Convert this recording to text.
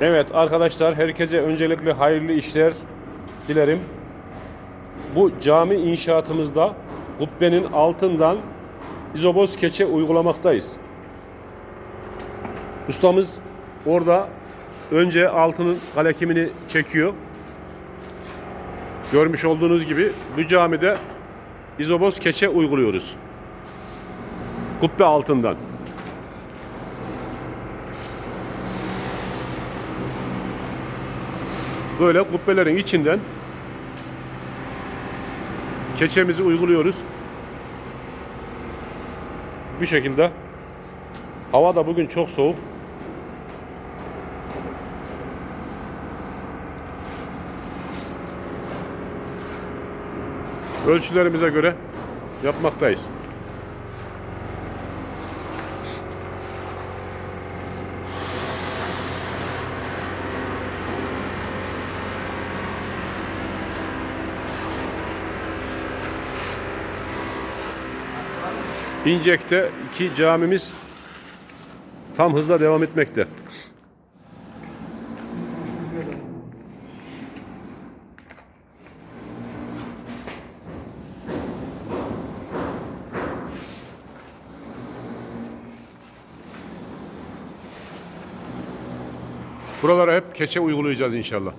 Evet arkadaşlar herkese öncelikle hayırlı işler dilerim. Bu cami inşaatımızda kubbenin altından izoboz keçe uygulamaktayız. Ustamız orada önce altının kalekimini çekiyor. Görmüş olduğunuz gibi bu camide izoboz keçe uyguluyoruz. Kubbe altından. Böyle kubbelerin içinden keçemizi uyguluyoruz. Bu şekilde. Hava da bugün çok soğuk. Ölçülerimize göre yapmaktayız. İncek'te iki camimiz tam hızla devam etmekte. Buralara hep keçe uygulayacağız inşallah.